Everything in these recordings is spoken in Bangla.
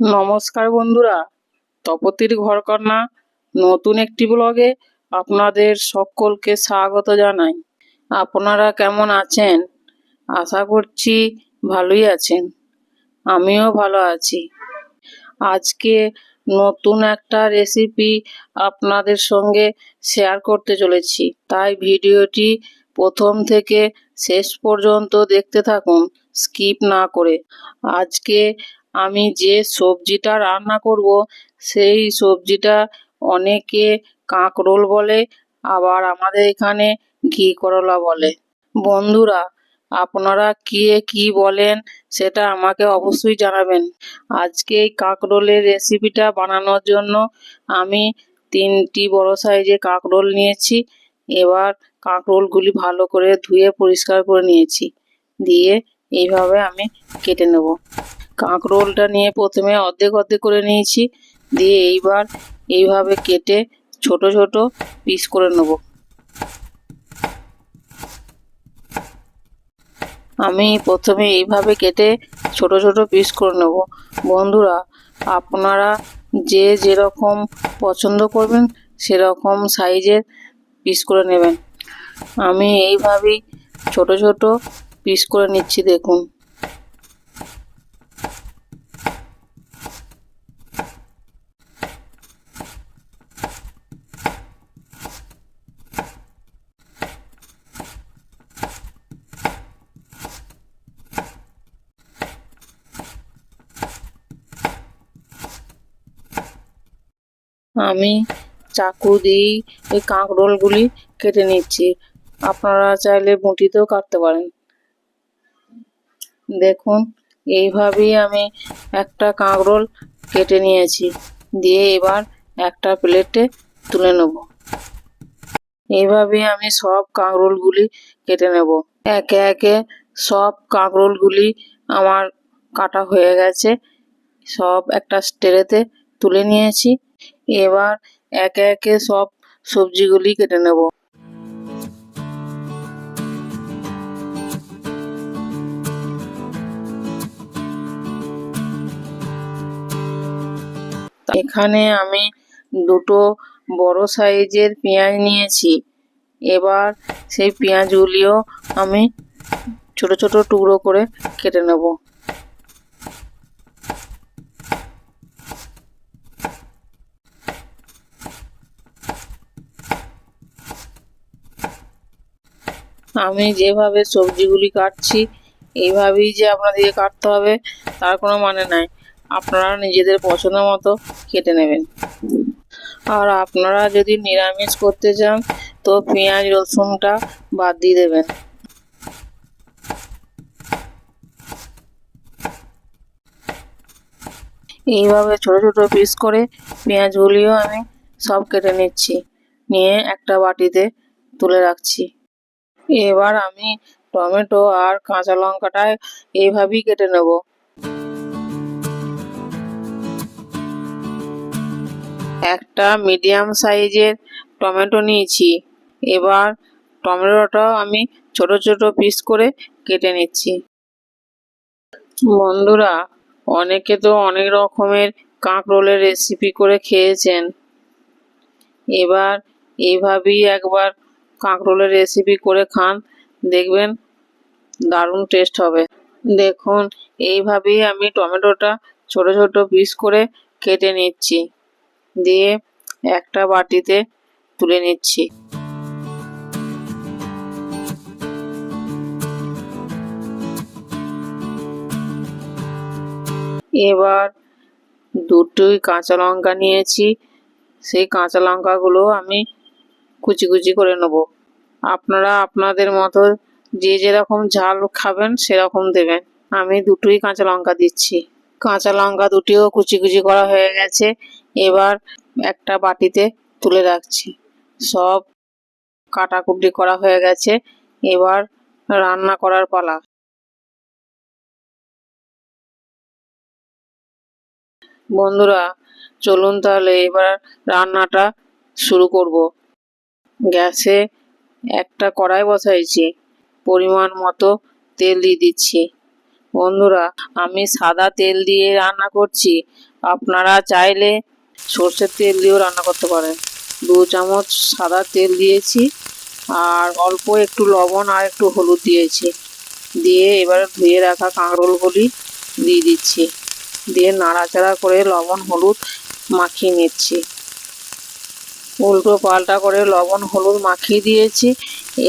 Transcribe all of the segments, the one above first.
নমস্কার বন্ধুরা, তপতির ঘরকন্যা, নতুন একটি ব্লগে আপনাদের সকলকে স্বাগত জানাই। আপনারা কেমন আছেন? আশা করছি ভালোই আছেন। আমিও ভালো আছি। আজকে নতুন একটা রেসিপি আপনাদের সঙ্গে শেয়ার করতে চলেছি। তাই ভিডিওটি প্রথম থেকে শেষ পর্যন্ত দেখতে থাকুন স্কিপ না করে। আজকে আমি যে সবজিটা রান্না করব, সেই সবজিটা অনেকে কাঁকরোল বলে, আবার আমাদের এখানে ঘি করলা বলে। বন্ধুরা, আপনারা কে কি বলেন সেটা আমাকে অবশ্যই জানাবেন। আজকে এই কাঁকরোলের রেসিপিটা বানানোর জন্য আমি তিনটি বড় সাইজে কাঁকরোল নিয়েছি। এবার কাঁকরোলগুলি ভালো করে ধুয়ে পরিষ্কার করে নিয়েছি। দিয়ে এইভাবে আমি কেটে নেব। কাঁকরোলটা নিয়ে প্রথমে অর্ধেক অর্ধেক করে নিয়েছি। দিয়ে এইবার এইভাবে কেটে ছোট ছোট পিস করে নেব। আমি প্রথমে এইভাবে কেটে ছোট ছোট পিস করে নেব। বন্ধুরা, আপনারা যে যেরকম পছন্দ করবেন, সেরকম সাইজের পিস করে নেবেন। আমি এইভাবেই ছোট ছোট পিস করে নিচ্ছি, দেখুন। আমি চাকু দিয়েই এই কাঁকরোলগুলি কেটে নিচ্ছি। আপনারা চাইলে বঁটিতেও কাটতে পারেন। দেখুন, এইভাবেই আমি একটা কাঁকরোল কেটে নিয়েছি। দিয়ে এবার একটা প্লেটে তুলে নেব। এইভাবেই আমি সব কাঁকরোলগুলি কেটে নেব। একে একে সব কাঁকরোলগুলি আমার কাটা হয়ে গেছে। সব একটা স্টেরেতে তুলে নিয়েছি। এবার একে একে সব সবজিগুলি কেটে নেব। এখানে আমি দুটো বড় সাইজের পেঁয়াজ নিয়েছি। এবার সেই পেঁয়াজগুলিও আমি ছোট ছোট টুকরো করে কেটে নেব। আমি যেভাবে সবজিগুলি কাটছি, এইভাবেই যে আপনাদেরকে কাটতে হবে, তার কোনো মানে নাই। আপনারা নিজেদের পছন্দ মতো কেটে নেবেন। আর আপনারা যদি নিরামিষ করতে চান, তো পেঁয়াজ, রসুনটা বাদ দিয়ে দেবেন। এইভাবে ছোট ছোট পিস করে পেঁয়াজগুলিও আমি সব কেটে নিচ্ছি। নিয়ে একটা বাটিতে তুলে রাখছি। এবার আমি টমেটো আর কাঁচা লঙ্কাটা এইভাবেই কেটে নেব। একটা মিডিয়াম সাইজের টমেটো নিয়েছি। এবার টমেটোটাও আমি ছোট ছোট পিস করে কেটে নিচ্ছি। বন্ধুরা, অনেকে তো অনেক রকমের কাঁকরোলের রেসিপি করে খেয়েছেন। এবার এইভাবেই একবার কাঁকরোলের রেসিপি করে খান, দেখবেন দারুণ টেস্ট হবে। দেখুন, এইভাবেই আমি টমেটোটা ছোট ছোট পিস করে কেটে নিচ্ছি, দিয়ে একটা বাটিতে তুলে নিচ্ছি। এবার দুটোই কাঁচা লঙ্কা নিয়েছি, সেই কাঁচা লঙ্কাগুলো আমি কুচি কুচি করে নেব। আপনারা আপনাদের মতো যে যেরকম ঝাল খাবেন সেরকম দেবেন। আমি দুটোই কাঁচা লঙ্কা দিচ্ছি। কাঁচা লঙ্কা দুটিও কুচি কুচি করা হয়ে গেছে। এবার একটা বাটিতে তুলে রাখছি। সব কাটাকুটি করা হয়ে গেছে। এবার রান্না করার পালা। বন্ধুরা, চলুন তাহলে এবার রান্নাটা শুরু করব। গ্যাসে একটা কড়াই বসাইছি, পরিমাণ মতো তেল দিয়ে দিচ্ছি। বন্ধুরা, আমি সাদা তেল দিয়ে রান্না করছি। আপনারা চাইলে সর্ষের তেল দিয়েও রান্না করতে পারেন। দু চামচ সাদা তেল দিয়েছি আর অল্প একটু লবণ আর একটু হলুদ দিয়েছি। দিয়ে এবার ধুয়ে রাখা কাঁকরোলগুলি দিয়ে দিচ্ছি। দিয়ে নাড়াচাড়া করে লবণ হলুদ মাখিয়ে নিচ্ছি। উল্টো পাল্টা করে লবণ, হলুদ মাখিয়ে দিয়েছি।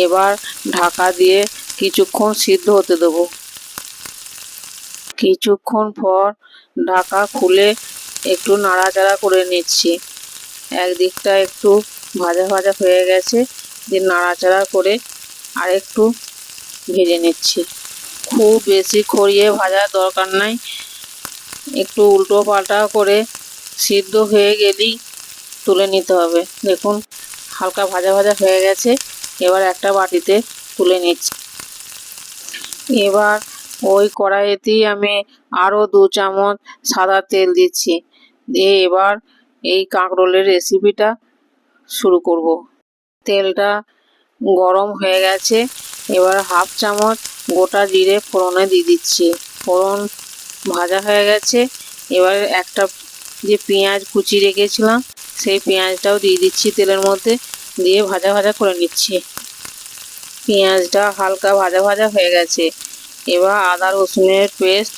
এবার ঢাকা দিয়ে কিছুক্ষণ সিদ্ধ হতে দেবো। কিছুক্ষণ পর ঢাকা খুলে একটু নাড়াচাড়া করে নিচ্ছি। একদিকটা একটু ভাজা ভাজা হয়ে গেছে, দিয়ে নাড়াচাড়া করে আর একটু ভেজে নিচ্ছি। খুব বেশি খড়িয়ে ভাজার দরকার নাই। একটু উল্টো পাল্টা করে সিদ্ধ হয়ে গেলেই তুলে নিতে হবে। দেখুন, হালকা ভাজা ভাজা হয়ে গেছে। এবার একটা বাটিতে তুলে নিচ্ছি। এবার ওই কড়াইতেই আমি আরও দু চামচ সাদা তেল দিচ্ছি। দিয়ে এবার এই কাঁকরোলের রেসিপিটা শুরু করব। তেলটা গরম হয়ে গেছে। এবার হাফ চামচ গোটা জিরে ফোড়নে দিয়ে দিচ্ছি। ফোড়ন ভাজা হয়ে গেছে। এবার একটা যে পেঁয়াজ কুচি রেখেছিলাম সেই পেঁয়াজটাও দিয়ে দিচ্ছি তেলের মধ্যে, দিয়ে ভাজা ভাজা করে নিচ্ছি। পেঁয়াজটা হালকা ভাজা ভাজা হয়ে গেছে। এবার আদা রসুনের পেস্ট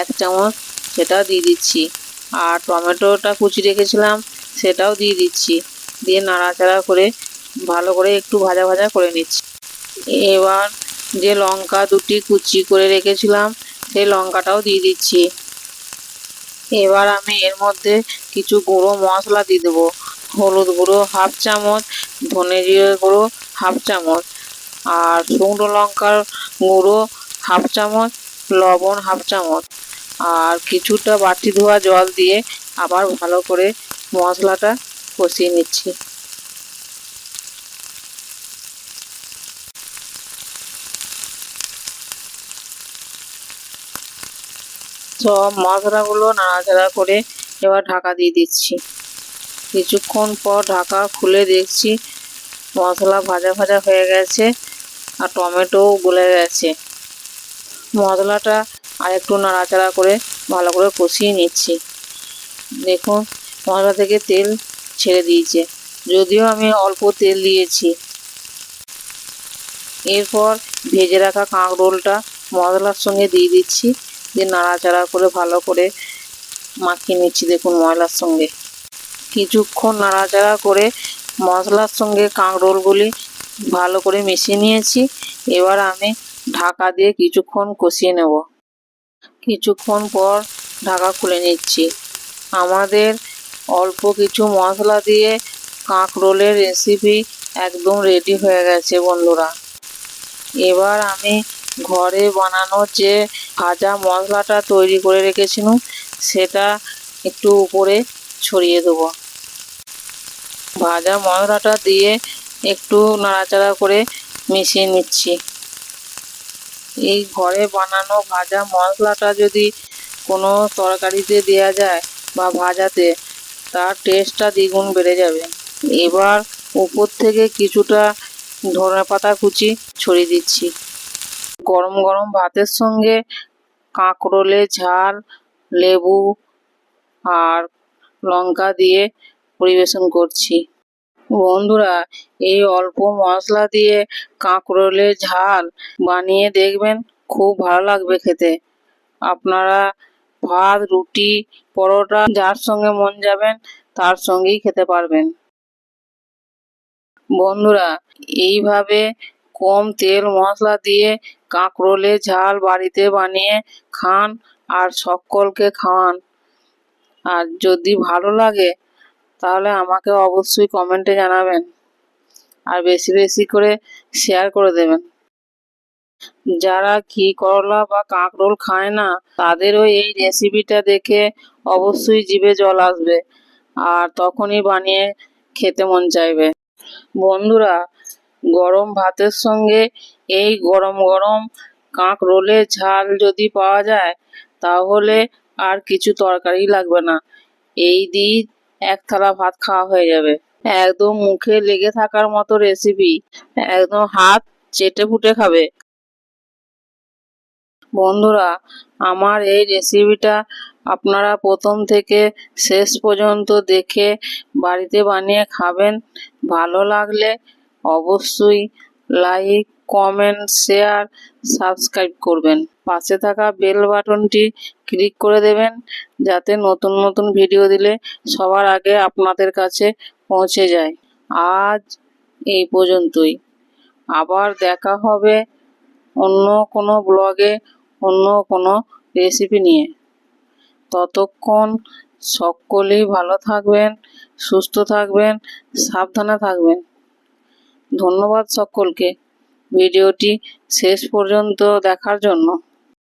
এক চামচ সেটা দিয়ে দিচ্ছি। আর টমেটোটা কুচি রেখেছিলাম, সেটাও দিয়ে দিচ্ছি। দিয়ে নাড়াচাড়া করে ভালো করে একটু ভাজা ভাজা করে নিচ্ছি। এবার যে লঙ্কা দুটি কুচি করে রেখেছিলাম, সেই লঙ্কাটাও দিয়ে দিচ্ছি। এবার আমি এর মধ্যে কিছু গুঁড়ো মশলা দিয়ে দেবো। হলুদ গুঁড়ো হাফ চামচ ধনে জিরে গুঁড়ো হাফ চামচ, আর শুকনো লঙ্কার গুঁড়ো হাফ চামচ, লবণ হাফ চামচ, আর কিছুটা বাটি ধোয়া জল দিয়ে আবার ভালো করে মশলাটা কষিয়ে নিচ্ছি। সব মশলাগুলো নাড়াচাড়া করে এবার ঢাকা দিয়ে দিচ্ছি। কিছুক্ষণ পর ঢাকা খুলে দেখছি মশলা ভাজা ভাজা হয়ে গেছে আর টমেটোও গলে গেছে। মশলাটা আর একটু নাড়াচাড়া করে ভালো করে কষিয়ে নিচ্ছি। দেখুন, মশলা থেকে তেল ছেড়ে দিয়েছে। যদিও আমি অল্প তেল দিয়েছি। এরপর ভেজে রাখা কাঁকরোলটা মশলার সঙ্গে দিয়ে দিচ্ছি। দিয়ে নাড়াচাড়া করে ভালো করে মাখিয়ে নিচ্ছি দেখুন ময়লার সঙ্গে। কিছুক্ষণ নাড়াচাড়া করে মশলার সঙ্গে কাঁকরোলগুলি ভালো করে মিশিয়ে নিয়েছি। এবার আমি ঢাকা দিয়ে কিছুক্ষণ কষিয়ে নেব। কিছুক্ষণ পর ঢাকা খুলে নিচ্ছি। আমাদের অল্প কিছু মশলা দিয়ে কাঁকরোলের রেসিপি একদম রেডি হয়ে গেছে বন্ধুরা। এবার আমি ঘরে বানানো যে ভাজা মশলাটা তৈরি করে রেখেছিলাম, সেটা একটু উপরে ছড়িয়ে দেবো। ভাজা মশলাটা দিয়ে একটু নাড়াচাড়া করে মিশিয়ে নিচ্ছি। এই ঘরে বানানো ভাজা মশলাটা যদি কোনো তরকারিতে দেওয়া যায় বা ভাজাতে, তার টেস্টটা দ্বিগুণ বেড়ে যাবে। এবার উপর থেকে কিছুটা ধনে পাতা কুচি ছড়িয়ে দিচ্ছি। গরম গরম ভাতের সঙ্গে কাঁকরোলের ঝাল, লেবু আর লঙ্কা দিয়ে পরিবেশন করছি। বন্ধুরা, এই অল্প মশলা দিয়ে কাঁকরোলের ঝাল বানিয়ে দেখবেন খুব ভালো লাগবে খেতে। আপনারা ভাত, রুটি, পরোটা যার সঙ্গে মন যাবেন তার সঙ্গেই খেতে পারবেন। বন্ধুরা, এইভাবে কম তেল, মশলা দিয়ে কাঁকরোলের ঝাল বাড়িতে বানিয়ে খান আর সকলকে খাওয়ান। আর যদি ভালো লাগে, তাহলে আমাকে অবশ্যই কমেন্টে জানাবেন আর বেশি বেশি করে শেয়ার করে দেবেন। যারা ঘি, করলা বা কাঁকরোল খায় না, তাদেরও এই রেসিপিটা দেখে অবশ্যই জিভে জল আসবে আর তখনই বানিয়ে খেতে মন চাইবে। বন্ধুরা গরম ভাতের সঙ্গে এই গরম গরম কাঁকরোলের ঝাল যদি পাওয়া যায়, তাহলে আর কিছু তরকারি লাগবে না। এই দিয়ে এক থালা ভাত খাওয়া হয়ে যাবে। একদম মুখে লেগে থাকার মতো রেসিপি একদম হাত চেটে ফুটে খাবে। বন্ধুরা, আমার এই রেসিপিটা আপনারা প্রথম থেকে শেষ পর্যন্ত দেখে বাড়িতে বানিয়ে খাবেন। ভালো লাগলে অবশ্যই লাইক, কমেন্ট, শেয়ার, সাবস্ক্রাইব করবেন। পাশে থাকা বেল বাটনটি ক্লিক করে দেবেন, যাতে নতুন নতুন ভিডিও দিলে সবার আগে আপনাদের কাছে পৌঁছে যায়। আজ এই পর্যন্তই। আবার দেখা হবে অন্য কোনো ব্লগে, অন্য কোনো রেসিপি নিয়ে। ততক্ষণ সকলেই ভালো থাকবেন, সুস্থ থাকবেন, সাবধানে থাকবেন। ধন্যবাদ সকলকে। ভিডিওটি শেষ পর্যন্ত দেখার জন্য।